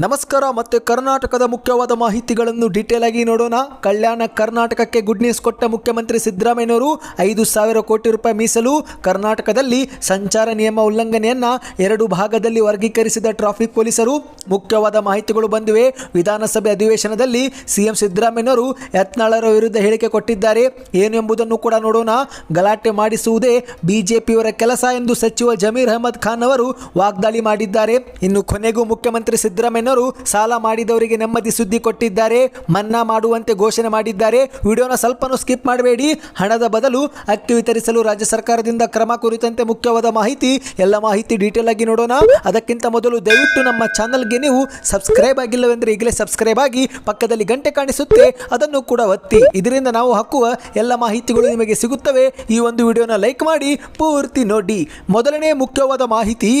ನಮಸ್ಕಾರ, ಮತ್ತೆ ಕರ್ನಾಟಕದ ಮುಖ್ಯವಾದ ಮಾಹಿತಿಗಳನ್ನು ಡೀಟೇಲ್ ಆಗಿ ನೋಡೋಣ. ಕಲ್ಯಾಣ ಕರ್ನಾಟಕಕ್ಕೆ ಗುಡ್ ನ್ಯೂಸ್ ಕೊಟ್ಟ ಮುಖ್ಯಮಂತ್ರಿ ಸಿದ್ದರಾಮಯ್ಯನವರು ಐದು ಸಾವಿರ ಕೋಟಿ ರೂಪಾಯಿ ಮೀಸಲು ಕರ್ನಾಟಕದಲ್ಲಿ ಸಂಚಾರ ನಿಯಮ ಉಲ್ಲಂಘನೆಯನ್ನ ಎರಡು ಭಾಗದಲ್ಲಿ ವರ್ಗೀಕರಿಸಿದ ಟ್ರಾಫಿಕ್ ಪೊಲೀಸರು. ಮುಖ್ಯವಾದ ಮಾಹಿತಿಗಳು ಬಂದಿವೆ. ವಿಧಾನಸಭೆ ಅಧಿವೇಶನದಲ್ಲಿ ಸಿಎಂ ಸಿದ್ದರಾಮಯ್ಯನವರು ಯತ್ನಾಳರ ವಿರುದ್ಧ ಹೇಳಿಕೆ ಕೊಟ್ಟಿದ್ದಾರೆ. ಏನು ಎಂಬುದನ್ನು ಕೂಡ ನೋಡೋಣ. ಗಲಾಟೆ ಮಾಡಿಸುವುದೇ ಬಿಜೆಪಿಯವರ ಕೆಲಸ ಎಂದು ಸಚಿವ ಜಮೀರ್ ಅಹಮದ್ ಖಾನ್ ಅವರು ವಾಗ್ದಾಳಿ ಮಾಡಿದ್ದಾರೆ. ಇನ್ನು ಕೊನೆಗೂ ಮುಖ್ಯಮಂತ್ರಿ ಸಿದ್ದರಾಮಯ್ಯನವರು ಸಾಲ ಮಾಡಿದವರಿಗೆ ನೆಮ್ಮದಿ ಸುದ್ದಿ ಕೊಟ್ಟಿದ್ದಾರೆ, ಮನ್ನಾ ಮಾಡುವಂತೆ ಘೋಷಣೆ ಮಾಡಿದ್ದಾರೆ. ವಿಡಿಯೋನ ಸ್ವಲ್ಪನೂ ಸ್ಕಿಪ್ ಮಾಡಬೇಡಿ. ಹಣದ ಬದಲು ಅಕ್ಕಿ ವಿತರಿಸಲು ರಾಜ್ಯ ಸರ್ಕಾರದಿಂದ ಕ್ರಮ ಕುರಿತಂತೆ ಮುಖ್ಯವಾದ ಮಾಹಿತಿ. ಎಲ್ಲ ಮಾಹಿತಿ ಡೀಟೇಲ್ ಆಗಿ ನೋಡೋಣ. ಅದಕ್ಕಿಂತ ಮೊದಲು ದಯವಿಟ್ಟು ನಮ್ಮ ಚಾನಲ್ಗೆ ನೀವು ಸಬ್ಸ್ಕ್ರೈಬ್ ಆಗಿಲ್ಲವೆಂದರೆ ಈಗಲೇ ಸಬ್ಸ್ಕ್ರೈಬ್ ಆಗಿ ಪಕ್ಕದಲ್ಲಿ ಗಂಟೆ ಕಾಣಿಸುತ್ತೆ. ಅದನ್ನು ಕೂಡ ಒತ್ತಿ. ಇದರಿಂದ ನಾವು ಹಾಕುವ ಎಲ್ಲ ಮಾಹಿತಿಗಳು ನಿಮಗೆ ಸಿಗುತ್ತವೆ. ಈ ಒಂದು ವಿಡಿಯೋನ ಲೈಕ್ ಮಾಡಿ, ಪೂರ್ತಿ ನೋಡಿ. ಮೊದಲನೇ ಮುಖ್ಯವಾದ ಮಾಹಿತಿ.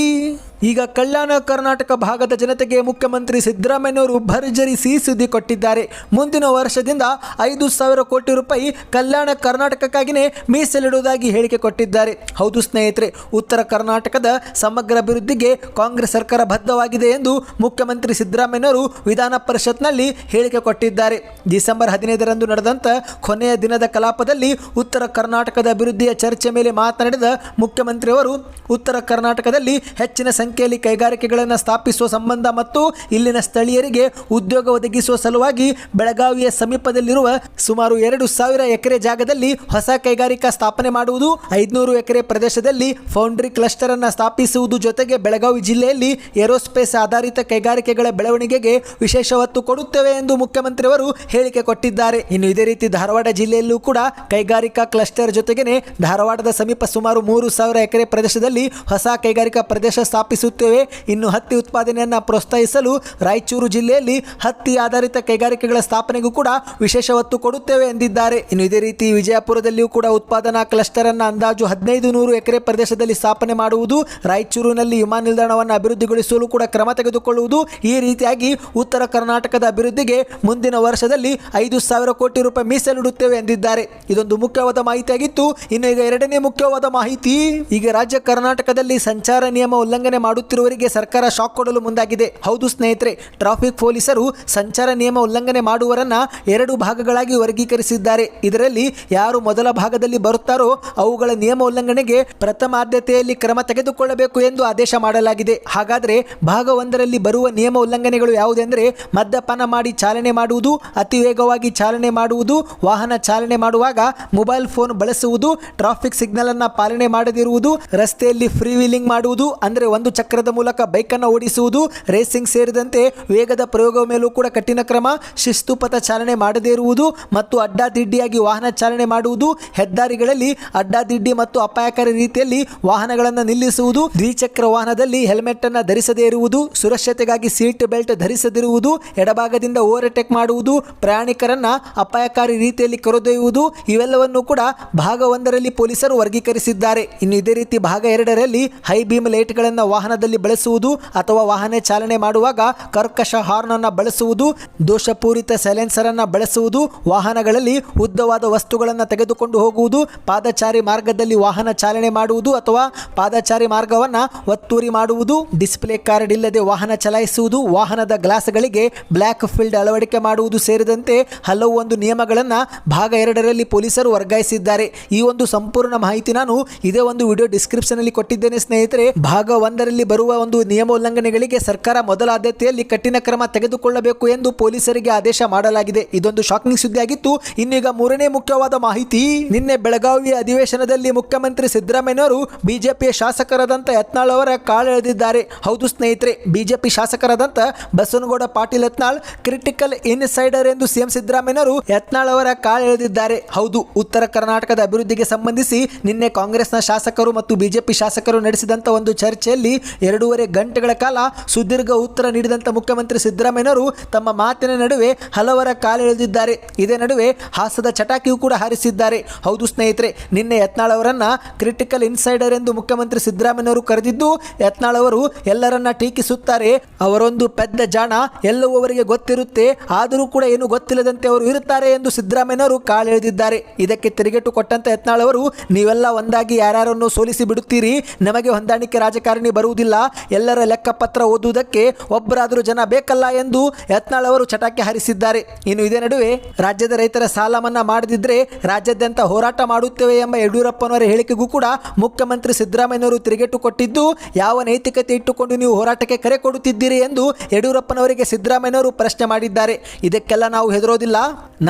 ಈಗ ಕಲ್ಯಾಣ ಕರ್ನಾಟಕ ಭಾಗದ ಜನತೆಗೆ ಮುಖ್ಯಮಂತ್ರಿ ಸಿದ್ದರಾಮಯ್ಯನವರು ಭರ್ಜರಿ ಸಿಹಿ ಸುದ್ದಿ ಕೊಟ್ಟಿದ್ದಾರೆ. ಮುಂದಿನ ವರ್ಷದಿಂದ ಐದು ಸಾವಿರ ಕೋಟಿ ರೂಪಾಯಿ ಕಲ್ಯಾಣ ಕರ್ನಾಟಕಕ್ಕಾಗಿಯೇ ಮೀಸಲಿಡುವುದಾಗಿ ಹೇಳಿಕೆ ಕೊಟ್ಟಿದ್ದಾರೆ. ಹೌದು ಸ್ನೇಹಿತರೆ, ಉತ್ತರ ಕರ್ನಾಟಕದ ಸಮಗ್ರ ಅಭಿವೃದ್ಧಿಗೆ ಕಾಂಗ್ರೆಸ್ ಸರ್ಕಾರ ಬದ್ಧವಾಗಿದೆ ಎಂದು ಮುಖ್ಯಮಂತ್ರಿ ಸಿದ್ದರಾಮಯ್ಯನವರು ವಿಧಾನ ಪರಿಷತ್ನಲ್ಲಿ ಹೇಳಿಕೆ ಕೊಟ್ಟಿದ್ದಾರೆ. ಡಿಸೆಂಬರ್ ಹದಿನೈದರಂದು ನಡೆದಂಥ ಕೊನೆಯ ದಿನದ ಕಲಾಪದಲ್ಲಿ ಉತ್ತರ ಕರ್ನಾಟಕದ ಅಭಿವೃದ್ಧಿಯ ಚರ್ಚೆ ಮೇಲೆ ಮಾತನಾಡಿದ ಮುಖ್ಯಮಂತ್ರಿಯವರು, ಉತ್ತರ ಕರ್ನಾಟಕದಲ್ಲಿ ಹೆಚ್ಚಿನ ಸಂಖ್ಯೆಯಲ್ಲಿ ಕೈಗಾರಿಕೆಗಳನ್ನು ಸ್ಥಾಪಿಸುವ ಸಂಬಂಧ ಮತ್ತು ಇಲ್ಲಿನ ಸ್ಥಳೀಯರಿಗೆ ಉದ್ಯೋಗ ಒದಗಿಸುವ ಸಲುವಾಗಿ ಬೆಳಗಾವಿಯ ಸಮೀಪದಲ್ಲಿರುವ ಸುಮಾರು ಎರಡು ಸಾವಿರ ಎಕರೆ ಜಾಗದಲ್ಲಿ ಹೊಸ ಕೈಗಾರಿಕಾ ಸ್ಥಾಪನೆ ಮಾಡುವುದು, ಐದುನೂರು ಎಕರೆ ಪ್ರದೇಶದಲ್ಲಿ ಫೌಂಡ್ರಿ ಕ್ಲಸ್ಟರ್ ಅನ್ನು ಸ್ಥಾಪಿಸುವುದು ಜೊತೆಗೆ ಬೆಳಗಾವಿ ಜಿಲ್ಲೆಯಲ್ಲಿ ಏರೋಸ್ಪೇಸ್ ಆಧಾರಿತ ಕೈಗಾರಿಕೆಗಳ ಬೆಳವಣಿಗೆಗೆ ವಿಶೇಷ ಒತ್ತು ಕೊಡುತ್ತೇವೆ ಎಂದು ಮುಖ್ಯಮಂತ್ರಿಯವರು ಹೇಳಿಕೆ ಕೊಟ್ಟಿದ್ದಾರೆ. ಇನ್ನು ಇದೇ ರೀತಿ ಧಾರವಾಡ ಜಿಲ್ಲೆಯಲ್ಲೂ ಕೂಡ ಕೈಗಾರಿಕಾ ಕ್ಲಸ್ಟರ್ ಜೊತೆಗೆ ಧಾರವಾಡದ ಸಮೀಪ ಸುಮಾರು ಮೂರು ಸಾವಿರ ಎಕರೆ ಪ್ರದೇಶದಲ್ಲಿ ಹೊಸ ಕೈಗಾರಿಕಾ ಪ್ರದೇಶ ಸ್ಥಾಪಿಸುತ್ತೇವೆ ಇನ್ನು ಹತ್ತಿ ಉತ್ಪಾದನೆಯನ್ನು ಪ್ರೋತ್ಸಾಹಿಸಲು ರಾಯಚೂರು ಜಿಲ್ಲೆಯಲ್ಲಿ ಹತ್ತಿ ಆಧಾರಿತ ಕೈಗಾರಿಕೆಗಳ ಸ್ಥಾಪನೆಗೂ ಕೂಡ ವಿಶೇಷ ಒತ್ತು ಕೊಡುತ್ತೇವೆ ಎಂದಿದ್ದಾರೆ. ಇನ್ನು ಇದೇ ರೀತಿ ವಿಜಯಪುರದಲ್ಲಿಯೂ ಕೂಡ ಉತ್ಪಾದನಾ ಕ್ಲಸ್ಟರ್ ಅನ್ನು ಅಂದಾಜು ಹದಿನೈದು ನೂರು ಎಕರೆ ಪ್ರದೇಶದಲ್ಲಿ ಸ್ಥಾಪನೆ ಮಾಡುವುದು, ರಾಯಚೂರಿನಲ್ಲಿ ವಿಮಾನ ನಿಲ್ದಾಣವನ್ನು ಅಭಿವೃದ್ಧಿಗೊಳಿಸಲು ಕೂಡ ಕ್ರಮ ತೆಗೆದುಕೊಳ್ಳುವುದು ಈ ರೀತಿಯಾಗಿ ಉತ್ತರ ಕರ್ನಾಟಕದ ಅಭಿವೃದ್ಧಿಗೆ ಮುಂದಿನ ವರ್ಷದಲ್ಲಿ ಐದು ಸಾವಿರ ಕೋಟಿ ರೂಪಾಯಿ ಮೀಸಲಿಡುತ್ತೇವೆ ಎಂದಿದ್ದಾರೆ. ಇದೊಂದು ಮುಖ್ಯವಾದ ಮಾಹಿತಿಯಾಗಿತ್ತು. ಇನ್ನು ಈಗ ಎರಡನೇ ಮುಖ್ಯವಾದ ಮಾಹಿತಿ, ಈಗ ರಾಜ್ಯ ಕರ್ನಾಟಕದಲ್ಲಿ ಸಂಚಾರ ನಿಯಮ ಉಲ್ಲಂಘನೆ ಮಾಡುತ್ತಿರುವವರಿಗೆ ಸರ್ಕಾರ ಶಾಕ್ ಕೊಡಲು ಮುಂದಾಗಿದೆ. ಹೌದು ಸ್ನೇಹಿತರೆ, ಟ್ರಾಫಿಕ್ ಪೊಲೀಸರು ಸಂಚಾರ ನಿಯಮ ಉಲ್ಲಂಘನೆ ಮಾಡುವವರನ್ನ ಎರಡು ಭಾಗಗಳಾಗಿ ವರ್ಗೀಕರಿಸಿದ್ದಾರೆ. ಇದರಲ್ಲಿ ಯಾರು ಮೊದಲ ಭಾಗದಲ್ಲಿ ಬರುತ್ತಾರೋ ಅವುಗಳ ನಿಯಮ ಉಲ್ಲಂಘನೆಗೆ ಪ್ರಥಮ ಆದ್ಯತೆಯಲ್ಲಿ ಕ್ರಮ ತೆಗೆದುಕೊಳ್ಳಬೇಕು ಎಂದು ಆದೇಶ ಮಾಡಲಾಗಿದೆ. ಹಾಗಾದರೆ ಭಾಗ ಒಂದರಲ್ಲಿ ಬರುವ ನಿಯಮ ಉಲ್ಲಂಘನೆಗಳು ಯಾವುದೆಂದರೆ ಮದ್ಯಪಾನ ಮಾಡಿ ಚಾಲನೆ ಮಾಡುವುದು, ಅತಿ ವೇಗವಾಗಿ ಚಾಲನೆ ಮಾಡುವುದು, ವಾಹನ ಚಾಲನೆ ಮಾಡುವಾಗ ಮೊಬೈಲ್ ಫೋನ್ ಬಳಸುವುದು, ಟ್ರಾಫಿಕ್ ಸಿಗ್ನಲ್ ಅನ್ನ ಪಾಲನೆ ಮಾಡದಿರುವುದು, ರಸ್ತೆಯಲ್ಲಿ ಫ್ರೀ ವೀಲಿಂಗ್ ಮಾಡುವುದು, ಅಂದರೆ ಒಂದು ಚಕ್ರದ ಮೂಲಕ ಬೈಕನ್ನು ಓಡಿಸುವುದು, ರೇಸಿಂಗ್ ಸೇರಿದಂತೆ ವೇಗದ ಪ್ರಯೋಗ ಮೇಲೂ ಕೂಡ ಕಠಿಣ ಕ್ರಮ. ಶಿಸ್ತುಪಥ ಚಾಲನೆ ಮಾಡದೇ ಇರುವುದು ಮತ್ತು ಅಡ್ಡಾದಿಡ್ಡಿಯಾಗಿ ವಾಹನ ಚಾಲನೆ ಮಾಡುವುದು, ಹೆದ್ದಾರಿಗಳಲ್ಲಿ ಅಡ್ಡಾದಿಡ್ಡಿ ಮತ್ತು ಅಪಾಯಕಾರಿ ರೀತಿಯಲ್ಲಿ ವಾಹನಗಳನ್ನು ನಿಲ್ಲಿಸುವುದು, ದ್ವಿಚಕ್ರ ವಾಹನದಲ್ಲಿ ಹೆಲ್ಮೆಟ್ ಅನ್ನು ಧರಿಸದೇ ಇರುವುದು, ಸುರಕ್ಷತೆಗಾಗಿ ಸೀಟ್ ಬೆಲ್ಟ್ ಧರಿಸದಿರುವುದು, ಎಡಭಾಗದಿಂದ ಓವರ್ಟೇಕ್ ಮಾಡುವುದು, ಪ್ರಯಾಣಿಕರನ್ನ ಅಪಾಯಕಾರಿ ರೀತಿಯಲ್ಲಿ ಕರೆದೊಯ್ಯುವುದು, ಇವೆಲ್ಲವನ್ನು ಕೂಡ ಭಾಗ ಒಂದರಲ್ಲಿ ಪೊಲೀಸರು ವರ್ಗೀಕರಿಸಿದ್ದಾರೆ. ಇನ್ನು ಇದೇ ರೀತಿ ಭಾಗ ಎರಡರಲ್ಲಿ ಹೈ ಬೀಮ್ ಲೈಟ್ಗಳನ್ನು ವಾಹನದಲ್ಲಿ ಬಳಸುವುದು ಅಥವಾ ವಾಹನ ಚಾಲನೆ ಮಾಡುವಾಗ ಕರ್ಕಶ ಹಾರ್ನ್ ಅನ್ನು ಬಳಸುವುದು, ದೋಷಪೂರಿತ ಸೈಲೆನ್ಸರ್ ಅನ್ನು ಬಳಸುವುದು, ವಾಹನಗಳಲ್ಲಿ ಉದ್ದವಾದ ವಸ್ತುಗಳನ್ನು ತೆಗೆದುಕೊಂಡು ಹೋಗುವುದು, ಪಾದಚಾರಿ ಮಾರ್ಗದಲ್ಲಿ ವಾಹನ ಚಾಲನೆ ಮಾಡುವುದು ಅಥವಾ ಪಾದಚಾರಿ ಮಾರ್ಗವನ್ನು ಒತ್ತೂರಿ ಮಾಡುವುದು, ಡಿಸ್ಪ್ಲೇ ಕಾರ್ಡ್ ಇಲ್ಲದೆ ವಾಹನ ಚಲಾಯಿಸುವುದು, ವಾಹನದ ಗ್ಲಾಸ್ಗಳಿಗೆ ಬ್ಲ್ಯಾಕ್ ಫೀಲ್ಡ್ ಅಳವಡಿಕೆ ಮಾಡುವುದು ಸೇರಿದಂತೆ ಹಲವು ಒಂದು ನಿಯಮಗಳನ್ನು ಭಾಗ ಎರಡರಲ್ಲಿ ಪೊಲೀಸರು ವರ್ಗಾಯಿಸಿದ್ದಾರೆ. ಈ ಒಂದು ಸಂಪೂರ್ಣ ಮಾಹಿತಿ ನಾನು ಇದೇ ಒಂದು ವಿಡಿಯೋ ಡಿಸ್ಕ್ರಿಪ್ಷನ್ ಅಲ್ಲಿ ಕೊಟ್ಟಿದ್ದೇನೆ ಸ್ನೇಹಿತರೆ. ಭಾಗ ಒಂದರಲ್ಲಿ ಬರುವ ಒಂದು ನಿಯಮ ಉಲ್ಲಂಘನೆಗಳಿಗೆ ಸರ್ಕಾರ ಮೊದಲ ಆದ್ಯತೆಯಲ್ಲಿ ಕಠಿಣ ಕ್ರಮ ತೆಗೆದುಕೊಳ್ಳಬೇಕು ಎಂದು ಪೊಲೀಸರಿಗೆ ಆದೇಶ ಮಾಡಲಾಗಿದೆ. ಇದೊಂದು ಶಾಕಿಂಗ್ ಸುದ್ದಿಯಾಗಿತ್ತು. ಇನ್ನೀಗ ಮೂರನೇ ಮುಖ್ಯವಾದ ಮಾಹಿತಿ, ನಿನ್ನೆ ಬೆಳಗಾವಿ ಅಧಿವೇಶನದಲ್ಲಿ ಮುಖ್ಯಮಂತ್ರಿ ಸಿದ್ದರಾಮಯ್ಯನವರು ಬಿಜೆಪಿಯ ಶಾಸಕರಾದಂತ ಯತ್ನಾಳ್ ಅವರ ಕಾಲೆಳೆದಿದ್ದಾರೆ. ಹೌದು ಸ್ನೇಹಿತರೆ, ಬಿಜೆಪಿ ಶಾಸಕರಾದಂಥ ಬಸವನಗೌಡ ಪಾಟೀಲ್ ಯತ್ನಾಳ್ ಕ್ರಿಟಿಕಲ್ ಇನ್ಸೈಡರ್ ಎಂದು ಸಿಎಂ ಸಿದ್ದರಾಮಯ್ಯನವರು ಯತ್ನಾಳ್ ಅವರ ಕಾಲೆಳೆದಿದ್ದಾರೆ. ಹೌದು, ಉತ್ತರ ಕರ್ನಾಟಕದ ಅಭಿವೃದ್ಧಿಗೆ ಸಂಬಂಧಿಸಿ ನಿನ್ನೆ ಕಾಂಗ್ರೆಸ್ನ ಶಾಸಕರು ಮತ್ತು ಬಿಜೆಪಿ ಶಾಸಕರು ನಡೆಸಿದಂತ ಒಂದು ಚರ್ಚೆಯಲ್ಲಿ ಎರಡೂವರೆ ಗಂಟೆಗಳ ಕಾಲ ಸುದೀರ್ಘ ಉತ್ತರ ನೀಡಿದಂಥ ಮುಖ್ಯಮಂತ್ರಿ ಸಿದ್ದರಾಮಯ್ಯನವರು ತಮ್ಮ ಮಾತಿನ ನಡುವೆ ಹಲವರ ಕಾಲೆಳೆದಿದ್ದಾರೆ ಇದೇ ನಡುವೆ ಹಾಸದ ಚಟಾಕಿಯೂ ಕೂಡ ಹಾರಿಸಿದ್ದಾರೆ. ಹೌದು ಸ್ನೇಹಿತರೆ, ನಿನ್ನೆ ಯತ್ನಾಳ್ ಅವರನ್ನು ಕ್ರಿಟಿಕಲ್ ಇನ್ಸೈಡರ್ ಎಂದು ಮುಖ್ಯಮಂತ್ರಿ ಸಿದ್ದರಾಮಯ್ಯನವರು ಕರೆದಿದ್ದು, ಯತ್ನಾಳ್ ಅವರು ಎಲ್ಲರನ್ನ ಟೀಕಿಸುತ್ತಾರೆ, ಅವರೊಂದು ಪೆದ್ದ ಜಾಣ ಎಲ್ಲವೂ ಗೊತ್ತಿರುತ್ತೆ, ಆದರೂ ಕೂಡ ಏನು ಗೊತ್ತಿಲ್ಲದಂತೆ ಅವರು ಇರುತ್ತಾರೆ ಎಂದು ಸಿದ್ದರಾಮಯ್ಯನವರು ಕಾಲೆಳೆದಿದ್ದಾರೆ ಇದಕ್ಕೆ ತಿರುಗೇಟು ಕೊಟ್ಟಂತ ಯತ್ನಾಳ್ ಅವರು, ನೀವೆಲ್ಲ ಒಂದಾಗಿ ಯಾರ್ಯಾರನ್ನು ಸೋಲಿಸಿ ಬಿಡುತ್ತೀರಿ, ನಮಗೆ ಹೊಂದಾಣಿಕೆ ರಾಜಕಾರಣಿ ಬರುವುದಿಲ್ಲ ಬರುವುದಿಲ್ಲ ಎಲ್ಲರ ಲೆಕ್ಕಪತ್ರ ಓದುವುದಕ್ಕೆ ಒಬ್ಬರಾದರೂ ಜನ ಬೇಕಲ್ಲ ಎಂದು ಯತ್ನಾಳ್ ಅವರು ಚಟಾಕಿ ಹಾರಿಸಿದ್ದಾರೆ. ಇನ್ನು ಇದೇ ನಡುವೆ ರಾಜ್ಯದ ರೈತರ ಸಾಲ ಮನ್ನಾ ಮಾಡದಿದ್ರೆ ರಾಜ್ಯಾದ್ಯಂತ ಹೋರಾಟ ಮಾಡುತ್ತೇವೆ ಎಂಬ ಯಡಿಯೂರಪ್ಪನವರ ಹೇಳಿಕೆಗೂ ಕೂಡ ಮುಖ್ಯಮಂತ್ರಿ ಸಿದ್ದರಾಮಯ್ಯನವರು ತಿರುಗೇಟು ಕೊಟ್ಟಿದ್ದು, ಯಾವ ನೈತಿಕತೆ ಇಟ್ಟುಕೊಂಡು ನೀವು ಹೋರಾಟಕ್ಕೆ ಕರೆ ಕೊಡುತ್ತಿದ್ದೀರಿ ಎಂದು ಯಡಿಯೂರಪ್ಪನವರಿಗೆ ಸಿದ್ದರಾಮಯ್ಯನವರು ಪ್ರಶ್ನೆ ಮಾಡಿದ್ದಾರೆ. ಇದಕ್ಕೆಲ್ಲ ನಾವು ಹೆದರೋದಿಲ್ಲ.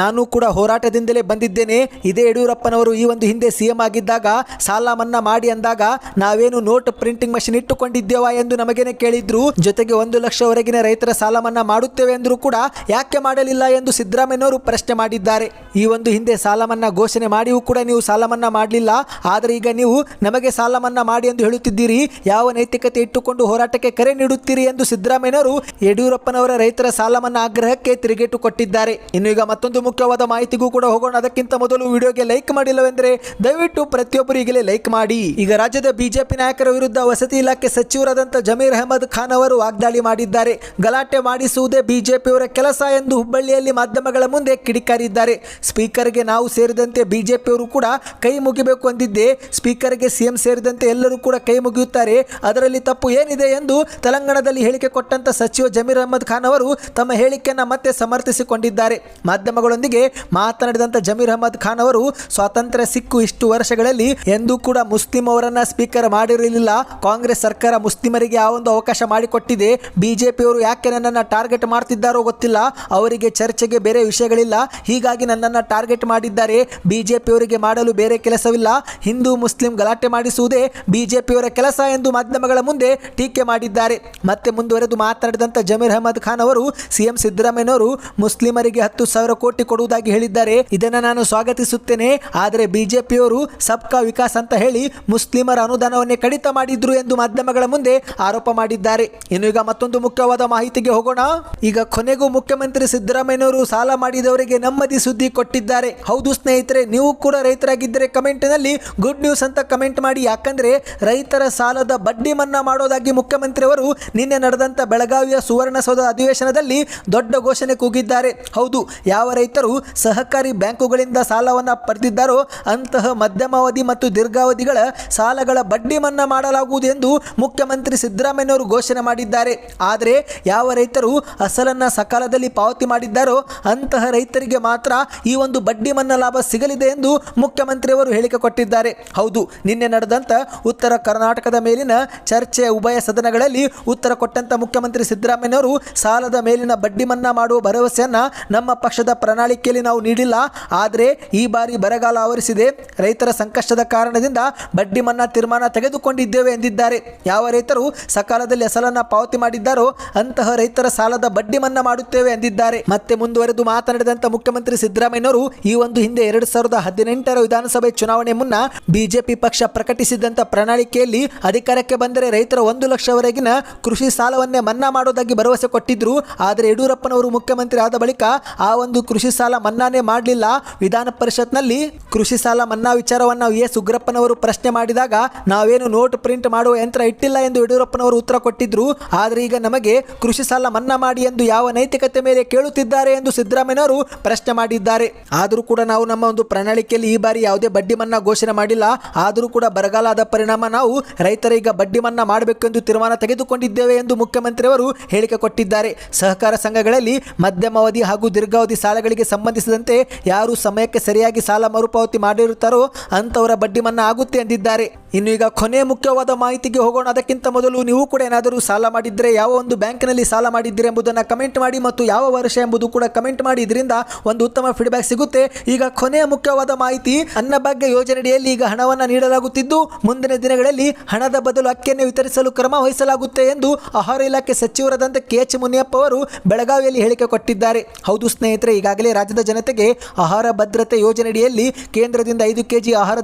ನಾನು ಕೂಡ ಹೋರಾಟದಿಂದಲೇ ಬಂದಿದ್ದೇನೆ. ಇದೇ ಯಡಿಯೂರಪ್ಪನವರು ಈ ಒಂದು ಹಿಂದೆ ಸಿಎಂ ಆಗಿದ್ದಾಗ, ಸಾಲ ಮನ್ನಾ ಮಾಡಿ ಅಂದಾಗ ನಾವೇನು ನೋಟ್ ಪ್ರಿಂಟಿಂಗ್ ಮಷಿನ್ ಇಟ್ಟುಕೊಂಡಿದ್ದೇವಾ ಎಂದು ನಮಗೇನೆ ಕೇಳಿದ್ರು. ಜೊತೆಗೆ ಒಂದು ಲಕ್ಷವರೆಗಿನ ರೈತರ ಸಾಲ ಮನ್ನಾ ಮಾಡುತ್ತೇವೆ ಎಂದರೂ ಕೂಡ ಯಾಕೆ ಮಾಡಲಿಲ್ಲ ಎಂದು ಸಿದ್ದರಾಮಯ್ಯನವರು ಪ್ರಶ್ನೆ ಮಾಡಿದ್ದಾರೆ. ಈ ಒಂದು ಹಿಂದೆ ಸಾಲ ಮನ್ನಾ ಘೋಷಣೆ ಮಾಡಿಯೂ ಕೂಡ ನೀವು ಸಾಲ ಮನ್ನಾ ಮಾಡಲಿಲ್ಲ. ಆದರೆ ಈಗ ನೀವು ನಮಗೆ ಸಾಲ ಮನ್ನಾ ಮಾಡಿ ಎಂದು ಹೇಳುತ್ತಿದ್ದೀರಿ. ಯಾವ ನೈತಿಕತೆ ಇಟ್ಟುಕೊಂಡು ಹೋರಾಟಕ್ಕೆ ಕರೆ ನೀಡುತ್ತೀರಿ ಎಂದು ಸಿದ್ದರಾಮಯ್ಯನವರು ಯಡಿಯೂರಪ್ಪನವರ ರೈತರ ಸಾಲ ಮನ್ನಾ ಆಗ್ರಹಕ್ಕೆ ತಿರುಗೇಟು ಕೊಟ್ಟಿದ್ದಾರೆ. ಇನ್ನು ಈಗ ಮತ್ತೊಂದು ಮುಖ್ಯವಾದ ಮಾಹಿತಿಗೂ ಕೂಡ ಹೋಗೋಣ. ಅದಕ್ಕಿಂತ ಮೊದಲು ವಿಡಿಯೋಗೆ ಲೈಕ್ ಮಾಡಿಲ್ಲವೆಂದರೆ ದಯವಿಟ್ಟು ಪ್ರತಿಯೊಬ್ಬರು ಲೈಕ್ ಮಾಡಿ. ಈಗ ರಾಜ್ಯದ ಬಿಜೆಪಿ ನಾಯಕರ ವಿರುದ್ಧ ವಸತಿ ಇಲಾಖೆ ಸಚಿವರಾದಂಥ ಜಮೀರ್ ಅಹಮದ್ ಖಾನ್ ಅವರು ವಾಗ್ದಾಳಿ ಮಾಡಿದ್ದಾರೆ. ಗಲಾಟೆ ಮಾಡಿಸುವುದೇ ಬಿಜೆಪಿಯವರ ಕೆಲಸ ಎಂದು ಹುಬ್ಬಳ್ಳಿಯಲ್ಲಿ ಮಾಧ್ಯಮಗಳ ಮುಂದೆ ಕಿಡಿಕಾರಿದ್ದಾರೆ. ಸ್ಪೀಕರ್ಗೆ ನಾವು ಸೇರಿದಂತೆ ಬಿಜೆಪಿಯವರು ಕೂಡ ಕೈ ಮುಗಿಬೇಕು ಅಂದಿದ್ದೆ, ಸ್ಪೀಕರ್ಗೆ ಸಿಎಂ ಸೇರಿದಂತೆ ಎಲ್ಲರೂ ಕೂಡ ಕೈ ಮುಗಿಯುತ್ತಾರೆ. ಅದರಲ್ಲಿ ತಪ್ಪು ಏನಿದೆ ಎಂದು ತೆಲಂಗಾಣದಲ್ಲಿ ಹೇಳಿಕೆ ಕೊಟ್ಟಂತ ಸಚಿವ ಜಮೀರ್ ಅಹಮದ್ ಖಾನ್ ಅವರು ತಮ್ಮ ಹೇಳಿಕೆಯನ್ನು ಮತ್ತೆ ಸಮರ್ಥಿಸಿಕೊಂಡಿದ್ದಾರೆ. ಮಾಧ್ಯಮಗಳೊಂದಿಗೆ ಮಾತನಾಡಿದಂಥ ಜಮೀರ್ ಅಹಮದ್ ಖಾನ್ ಅವರು, ಸ್ವಾತಂತ್ರ್ಯ ಸಿಕ್ಕು ಇಷ್ಟು ವರ್ಷಗಳಲ್ಲಿ ಎಂದೂ ಕೂಡ ಮುಸ್ಲಿಂ ಅವರನ್ನ ಸ್ಪೀಕರ್ ಮಾಡಿರಲಿಲ್ಲ. ಕಾಂಗ್ರೆಸ್ ಸರ್ಕಾರ ಮುಸ್ಲಿಮರಿಗೆ ಆ ಒಂದು ಅವಕಾಶ ಮಾಡಿಕೊಟ್ಟಿದೆ. ಬಿಜೆಪಿಯವರು ಯಾಕೆ ನನ್ನನ್ನು ಟಾರ್ಗೆಟ್ ಮಾಡ್ತಿದ್ದಾರೋ ಗೊತ್ತಿಲ್ಲ. ಅವರಿಗೆ ಚರ್ಚೆಗೆ ಬೇರೆ ವಿಷಯಗಳಿಲ್ಲ. ಹೀಗಾಗಿ ನನ್ನನ್ನು ಟಾರ್ಗೆಟ್ ಮಾಡಿದ್ದಾರೆ. ಬಿಜೆಪಿಯವರಿಗೆ ಮಾಡಲು ಬೇರೆ ಕೆಲಸವಿಲ್ಲ. ಹಿಂದೂ ಮುಸ್ಲಿಂ ಗಲಾಟೆ ಮಾಡಿಸುವುದೇ ಬಿಜೆಪಿಯವರ ಕೆಲಸ ಎಂದು ಮಾಧ್ಯಮಗಳ ಮುಂದೆ ಟೀಕೆ ಮಾಡಿದ್ದಾರೆ. ಮತ್ತೆ ಮುಂದುವರೆದು ಮಾತನಾಡಿದಂಥ ಜಮೀರ್ ಅಹಮದ್ ಖಾನ್ ಅವರು, ಸಿಎಂ ಸಿದ್ದರಾಮಯ್ಯನವರು ಮುಸ್ಲಿಮರಿಗೆ ಹತ್ತು ಸಾವಿರ ಕೋಟಿ ಕೊಡುವುದಾಗಿ ಹೇಳಿದ್ದಾರೆ. ಇದನ್ನು ನಾನು ಸ್ವಾಗತಿಸುತ್ತೇನೆ. ಆದರೆ ಬಿಜೆಪಿಯವರು ಸಬ್ಕಾ ವಿಕಾಸ್ ಅಂತ ಹೇಳಿ ಮುಸ್ಲಿಮರ ಅನುದಾನವನ್ನೇ ಕಡಿತ ಮಾಡಿದ್ರು ಎಂದು ಮಾಧ್ಯಮಗಳ ಮುಂದೆ ಆರೋಪ ಮಾಡಿದ್ದಾರೆ. ಇನ್ನು ಈಗ ಮತ್ತೊಂದು ಮುಖ್ಯವಾದ ಮಾಹಿತಿಗೆ ಹೋಗೋಣ. ಈಗ ಕೊನೆಗೂ ಮುಖ್ಯಮಂತ್ರಿ ಸಿದ್ದರಾಮಯ್ಯನವರು ಸಾಲ ಮಾಡಿದವರಿಗೆ ನೆಮ್ಮದಿ ಸುದ್ದಿ ಕೊಟ್ಟಿದ್ದಾರೆ. ಹೌದು ಸ್ನೇಹಿತರೆ, ನೀವು ಕೂಡ ರೈತರಾಗಿದ್ದರೆ ಕಮೆಂಟ್ನಲ್ಲಿ ಗುಡ್ ನ್ಯೂಸ್ ಅಂತ ಕಮೆಂಟ್ ಮಾಡಿ. ಯಾಕಂದ್ರೆ ರೈತರ ಸಾಲದ ಬಡ್ಡಿ ಮನ್ನಾ ಮಾಡೋದಾಗಿ ಮುಖ್ಯಮಂತ್ರಿಯವರು ನಿನ್ನೆ ನಡೆದಂತ ಬೆಳಗಾವಿಯ ಸುವರ್ಣಸೌಧ ಅಧಿವೇಶನದಲ್ಲಿ ದೊಡ್ಡ ಘೋಷಣೆ ಕೂಗಿದ್ದಾರೆ. ಹೌದು, ಯಾವ ರೈತರು ಸಹಕಾರಿ ಬ್ಯಾಂಕುಗಳಿಂದ ಸಾಲವನ್ನು ಪಡೆದಿದ್ದಾರೋ ಅಂತಹ ಮಧ್ಯಮಾವಧಿ ಮತ್ತು ದೀರ್ಘಾವಧಿಗಳ ಸಾಲಗಳ ಬಡ್ಡಿ ಮನ್ನಾ ಮಾಡಲಾಗುವುದು ಎಂದು ಮುಖ್ಯಮಂತ್ರಿ ಸಿದ್ದರಾಮಯ್ಯನವರು ಘೋಷಣೆ ಮಾಡಿದ್ದಾರೆ. ಆದರೆ ಯಾವ ರೈತರು ಅಸಲನ್ನು ಸಕಾಲದಲ್ಲಿ ಪಾವತಿ ಮಾಡಿದ್ದಾರೋ ಅಂತಹ ರೈತರಿಗೆ ಮಾತ್ರ ಈ ಒಂದು ಬಡ್ಡಿ ಮನ್ನಾ ಲಾಭ ಸಿಗಲಿದೆ ಎಂದು ಮುಖ್ಯಮಂತ್ರಿಯವರು ಹೇಳಿಕೆ ಕೊಟ್ಟಿದ್ದಾರೆ. ಹೌದು, ನಿನ್ನೆ ನಡೆದಂಥ ಉತ್ತರ ಕರ್ನಾಟಕದ ಮೇಲಿನ ಚರ್ಚೆ ಉಭಯ ಸದನಗಳಲ್ಲಿ ಉತ್ತರ ಕೊಟ್ಟಂಥ ಮುಖ್ಯಮಂತ್ರಿ ಸಿದ್ದರಾಮಯ್ಯನವರು ಸಾಲದ ಮೇಲಿನ ಬಡ್ಡಿ ಮನ್ನಾ ಮಾಡುವ ಭರವಸೆಯನ್ನು ನಮ್ಮ ಪಕ್ಷದ ಪ್ರಣಾಳಿಕೆಯಲ್ಲಿ ನಾವು ನೀಡಿಲ್ಲ. ಆದರೆ ಈ ಬಾರಿ ಬರಗಾಲ ಆವರಿಸಿದೆ. ರೈತರ ಸಂಕಷ್ಟದ ಕಾರಣದಿಂದ ಬಡ್ಡಿ ಮನ್ನಾ ತೀರ್ಮಾನ ತೆಗೆದುಕೊಂಡಿದ್ದೇವೆ ಎಂದಿದ್ದಾರೆ. ಯಾವ ರೈತರು ಸಕಾಲದಲ್ಲಿ ಅಸಲನ್ನ ಪಾವತಿ ಮಾಡಿದ್ದಾರೋ ಅಂತಹ ರೈತರ ಸಾಲದ ಬಡ್ಡಿ ಮನ್ನಾ ಮಾಡುತ್ತೇವೆ ಎಂದಿದ್ದಾರೆ. ಮತ್ತೆ ಮುಂದುವರೆದು ಮಾತನಾಡಿದಂತ ಮುಖ್ಯಮಂತ್ರಿ ಸಿದ್ದರಾಮಯ್ಯನವರು ಈ ಒಂದು ಹಿಂದೆ ಎರಡು ಸಾವಿರದ ಹದಿನೆಂಟರ ವಿಧಾನಸಭೆ ಚುನಾವಣೆ ಮುನ್ನ ಬಿಜೆಪಿ ಪಕ್ಷ ಪ್ರಕಟಿಸಿದಂತ ಪ್ರಣಾಳಿಕೆಯಲ್ಲಿ ಅಧಿಕಾರಕ್ಕೆ ಬಂದರೆ ರೈತರ ಒಂದು ಲಕ್ಷವರೆಗಿನ ಕೃಷಿ ಸಾಲವನ್ನೇ ಮನ್ನಾ ಮಾಡೋದಾಗಿ ಭರವಸೆ ಕೊಟ್ಟಿದ್ರು. ಆದರೆ ಯಡಿಯೂರಪ್ಪನವರು ಮುಖ್ಯಮಂತ್ರಿ ಆದ ಬಳಿಕ ಆ ಒಂದು ಕೃಷಿ ಸಾಲ ಮನ್ನಾನೇ ಮಾಡಲಿಲ್ಲ. ವಿಧಾನ ಪರಿಷತ್ನಲ್ಲಿ ಕೃಷಿ ಸಾಲ ಮನ್ನಾ ವಿಚಾರವನ್ನು ವಿ ಎಸ್ ಉಗ್ರಪ್ಪನವರು ಪ್ರಶ್ನೆ ಮಾಡಿದಾಗ ನಾವೇನು ನೋಟ್ ಪ್ರಿಂಟ್ ಮಾಡುವ ಯಂತ್ರ ಇಟ್ಟಿಲ್ಲ ಎಂದು ಯಡಿಯೂರಪ್ಪನವರು ಉತ್ತರ ಕೊಟ್ಟಿದ್ರು. ಆದರೆ ಈಗ ನಮಗೆ ಕೃಷಿ ಸಾಲ ಮನ್ನಾ ಮಾಡಿ ಎಂದು ಯಾವ ನೈತಿಕತೆ ಮೇಲೆ ಕೇಳುತ್ತಿದ್ದಾರೆ ಎಂದು ಸಿದ್ದರಾಮಯ್ಯನವರು ಪ್ರಶ್ನೆ ಮಾಡಿದ್ದಾರೆ. ಆದರೂ ಕೂಡ ನಾವು ನಮ್ಮ ಒಂದು ಪ್ರಣಾಳಿಕೆಯಲ್ಲಿ ಈ ಬಾರಿ ಯಾವುದೇ ಬಡ್ಡಿ ಮನ್ನಾ ಘೋಷಣೆ ಮಾಡಿಲ್ಲ. ಆದರೂ ಕೂಡ ಬರಗಾಲ ಆದ ಪರಿಣಾಮ ನಾವು ರೈತರೀಗ ಬಡ್ಡಿ ಮನ್ನಾ ಮಾಡಬೇಕೆಂದು ತೀರ್ಮಾನ ತೆಗೆದುಕೊಂಡಿದ್ದೇವೆ ಎಂದು ಮುಖ್ಯಮಂತ್ರಿಯವರು ಹೇಳಿಕೆ ಕೊಟ್ಟಿದ್ದಾರೆ. ಸಹಕಾರ ಸಂಘಗಳಲ್ಲಿ ಮಧ್ಯಮಾವಧಿ ಹಾಗೂ ದೀರ್ಘಾವಧಿ ಸಾಲಗಳಿಗೆ ಸಂಬಂಧಿಸಿದಂತೆ ಯಾರು ಸಮಯಕ್ಕೆ ಸರಿಯಾಗಿ ಸಾಲ ಮರುಪಾವತಿ ಮಾಡಿರುತ್ತಾರೋ ಅಂತವರ ಬಡ್ಡಿ ಮನ್ನಾ ಆಗುತ್ತೆ ಎಂದಿದ್ದಾರೆ. ಇನ್ನು ಈಗ ಕೊನೆ ಮುಖ್ಯವಾದ ಮಾಹಿತಿಗೆ ಹೋಗೋಣ. ಅದಕ್ಕಿಂತ ಮೊದಲು ನೀವು ಕೂಡ ಏನಾದರೂ ಸಾಲ ಮಾಡಿದ್ದರೆ ಯಾವ ಒಂದು ಬ್ಯಾಂಕಿನಲ್ಲಿ ಸಾಲ ಮಾಡಿದ್ದೀರಿ ಎಂಬುದನ್ನು ಕಮೆಂಟ್ ಮಾಡಿ ಮತ್ತು ಯಾವ ವರ್ಷ ಎಂಬುದು ಕೂಡ ಕಮೆಂಟ್ ಮಾಡಿ. ಇದರಿಂದ ಒಂದು ಉತ್ತಮ ಫೀಡ್ಬ್ಯಾಕ್ ಸಿಗುತ್ತೆ. ಈಗ ಕೊನೆಯ ಮುಖ್ಯವಾದ ಮಾಹಿತಿ, ಅನ್ನಭಾಗ್ಯ ಯೋಜನೆಯಡಿಯಲ್ಲಿ ಈಗ ಹಣವನ್ನು ನೀಡಲಾಗುತ್ತಿದ್ದು, ಮುಂದಿನ ದಿನಗಳಲ್ಲಿ ಹಣದ ಬದಲು ಅಕ್ಕಿಯನ್ನು ವಿತರಿಸಲು ಕ್ರಮ ವಹಿಸಲಾಗುತ್ತೆ ಎಂದು ಆಹಾರ ಇಲಾಖೆ ಸಚಿವರಾದಂಥ ಕೆ. ಎಚ್. ಮುನಿಯಪ್ಪ ಅವರು ಬೆಳಗಾವಿಯಲ್ಲಿ ಹೇಳಿಕೆ ಕೊಟ್ಟಿದ್ದಾರೆ. ಹೌದು ಸ್ನೇಹಿತರೆ, ಈಗಾಗಲೇ ರಾಜ್ಯದ ಜನತೆಗೆ ಆಹಾರ ಭದ್ರತೆ ಯೋಜನೆಯಡಿಯಲ್ಲಿ ಕೇಂದ್ರದಿಂದ ಐದು ಕೆಜಿ ಆಹಾರ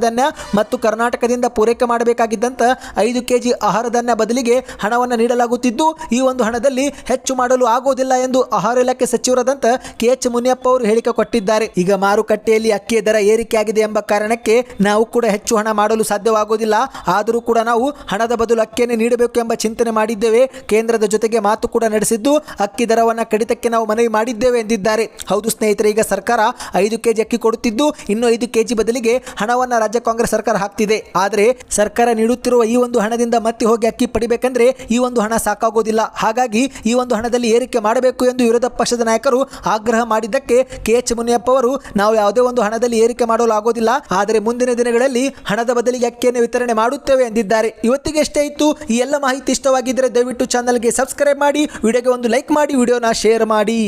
ಮತ್ತು ಕರ್ನಾಟಕದಿಂದ ಪೂರೈಕೆ ಮಾಡಬೇಕಾಗಿದ್ದಂಥ ಐದು ಕೆಜಿ ಆಹಾರ ಬದಲಿಗೆ ಹಣವನ್ನು ನೀಡಲಾಗುತ್ತಿದ್ದು, ಈ ಒಂದು ಹಣದಲ್ಲಿ ಹೆಚ್ಚು ಮಾಡಲು ಆಗುವುದಿಲ್ಲ ಎಂದು ಆಹಾರ ಇಲಾಖೆ ಸಚಿವರಾದಂಥ ಕೆ ಎಚ್ ಮುನಿಯಪ್ಪ ಅವರು ಹೇಳಿಕೆ ಕೊಟ್ಟಿದ್ದಾರೆ. ಈಗ ಮಾರುಕಟ್ಟೆಯಲ್ಲಿ ಅಕ್ಕಿಯ ದರ ಏರಿಕೆಯಾಗಿದೆ ಎಂಬ ಕಾರಣಕ್ಕೆ ನಾವು ಕೂಡ ಹೆಚ್ಚು ಹಣ ಮಾಡಲು ಸಾಧ್ಯವಾಗುವುದಿಲ್ಲ ಆದರೂ ಕೂಡ ನಾವು ಹಣದ ಬದಲು ಅಕ್ಕಿಯನ್ನು ನೀಡಬೇಕು ಎಂಬ ಚಿಂತನೆ ಮಾಡಿದ್ದೇವೆ. ಕೇಂದ್ರದ ಜೊತೆಗೆ ಮಾತು ಕೂಡ ನಡೆಸಿದ್ದು, ಅಕ್ಕಿ ದರವನ್ನು ಕಡಿತಕ್ಕೆ ನಾವು ಮನವಿ ಮಾಡಿದ್ದೇವೆ ಎಂದಿದ್ದಾರೆ. ಹೌದು ಸ್ನೇಹಿತರೆ, ಈಗ ಸರ್ಕಾರ ಐದು ಕೆಜಿ ಅಕ್ಕಿ ಕೊಡುತ್ತಿದ್ದು, ಇನ್ನು ಐದು ಕೆಜಿ ಬದಲಿಗೆ ಹಣವನ್ನು ರಾಜ್ಯ ಕಾಂಗ್ರೆಸ್ ಸರ್ಕಾರ ಹಾಕ್ತಿದೆ. ಆದರೆ ಸರ್ಕಾರ ನೀಡುತ್ತಿರುವ ಈ ಒಂದು ಹಣದಿಂದ ಮತ್ತೆ ಹೋಗಿ ಅಕ್ಕಿ ಪಡಿಬೇಕಂದ್ರೆ ಈ ಒಂದು ಹಣ ಸಾಕಾಗೋದಿಲ್ಲ. ಹಾಗಾಗಿ ಈ ಒಂದು ಹಣದಲ್ಲಿ ಏರಿಕೆ ಮಾಡಬೇಕು ಎಂದು ವಿರೋಧ ಪಕ್ಷದ ನಾಯಕರು ಆಗ್ರಹ ಮಾಡಿದ್ದಕ್ಕೆ ಕೆ ಎಚ್ ಮುನಿಯಪ್ಪ ಅವರು ನಾವು ಯಾವುದೇ ಒಂದು ಹಣದಲ್ಲಿ ಏರಿಕೆ ಮಾಡಲು ಆಗೋದಿಲ್ಲ ಆದರೆ ಮುಂದಿನ ದಿನಗಳಲ್ಲಿ ಹಣದ ಬದಲಿಗೆ ಅಕ್ಕಿಯನ್ನು ವಿತರಣೆ ಮಾಡುತ್ತೇವೆ ಎಂದಿದ್ದಾರೆ. ಇವತ್ತಿಗೆ ಎಷ್ಟೇ ಇತ್ತು, ಈ ಎಲ್ಲ ಮಾಹಿತಿ ಇಷ್ಟವಾಗಿದ್ದರೆ ದಯವಿಟ್ಟು ಚಾನಲ್ಗೆ ಸಬ್ಸ್ಕ್ರೈಬ್ ಮಾಡಿ ವಿಡಿಯೋಗೆ ಒಂದು ಲೈಕ್ ಮಾಡಿ ವಿಡಿಯೋನ ಶೇರ್ ಮಾಡಿ.